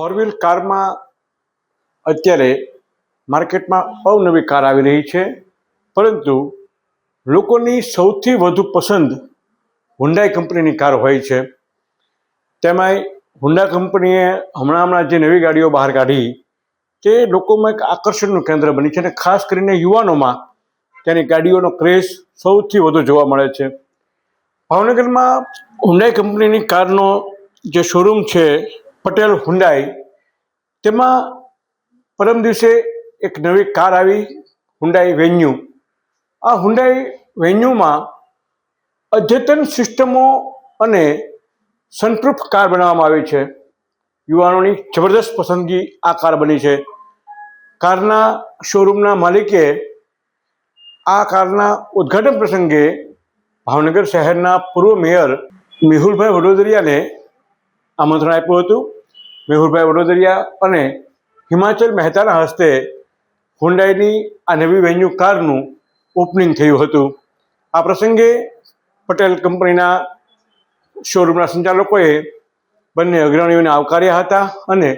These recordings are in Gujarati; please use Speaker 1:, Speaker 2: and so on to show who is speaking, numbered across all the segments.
Speaker 1: ફોર વ્હીલ કારમાં અત્યારે માર્કેટમાં અવનવી કાર આવી રહી છે. પરંતુ લોકોની સૌથી વધુ પસંદ હુન્ડાઈ કંપનીની કાર હોય છે. તેમાંય હુન્ડા કંપનીએ હમણાં હમણાં જે નવી ગાડીઓ બહાર કાઢી તે લોકોમાં એક આકર્ષણનું કેન્દ્ર બની છે અને ખાસ કરીને યુવાનોમાં તેની ગાડીઓનો ક્રેઝ સૌથી વધુ જોવા મળે છે. ભાવનગરમાં હુન્ડાઈ કંપનીની કારનો જે શોરૂમ છે પટેલ હુન્ડાઈ તેમાં પરમ દિવસે એક નવી કાર આવી હુન્ડાઈ વેન્યુ. આ હુન્ડાઈ વેન્યુમાં અદ્યતન સિસ્ટમો અને સનપ્રૂફ કાર બનાવવામાં આવી છે. યુવાનોની જબરદસ્ત પસંદગી આ કાર બની છે. કારના શોરૂમના માલિકે આ કારના ઉદ્ઘાટન પ્રસંગે ભાવનગર શહેરના પૂર્વ મેયર મેહુલભાઈ વડોદરિયાને આમંત્રણ આપ્યું હતું. મેહુલભાઈ વડોદરિયા અને હિમાચલ મહેતાના હસ્તે હુન્ડાઈની આ નવી વેન્યુ કારનું ઓપનિંગ થયું હતું. આ પ્રસંગે પટેલ કંપનીના શોરૂમના સંચાલકોએ બંને અગ્રણીઓને આવકાર્યા હતા અને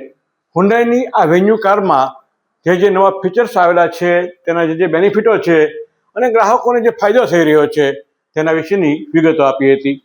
Speaker 1: હુન્ડાઈની આ વેન્યુ કારમાં જે જે નવા ફીચર્સ આવેલા છે, તેના જે જે બેનિફિટો છે અને ગ્રાહકોને જે ફાયદો થઈ રહ્યો છે, તેના વિશેની વિગતો આપી હતી.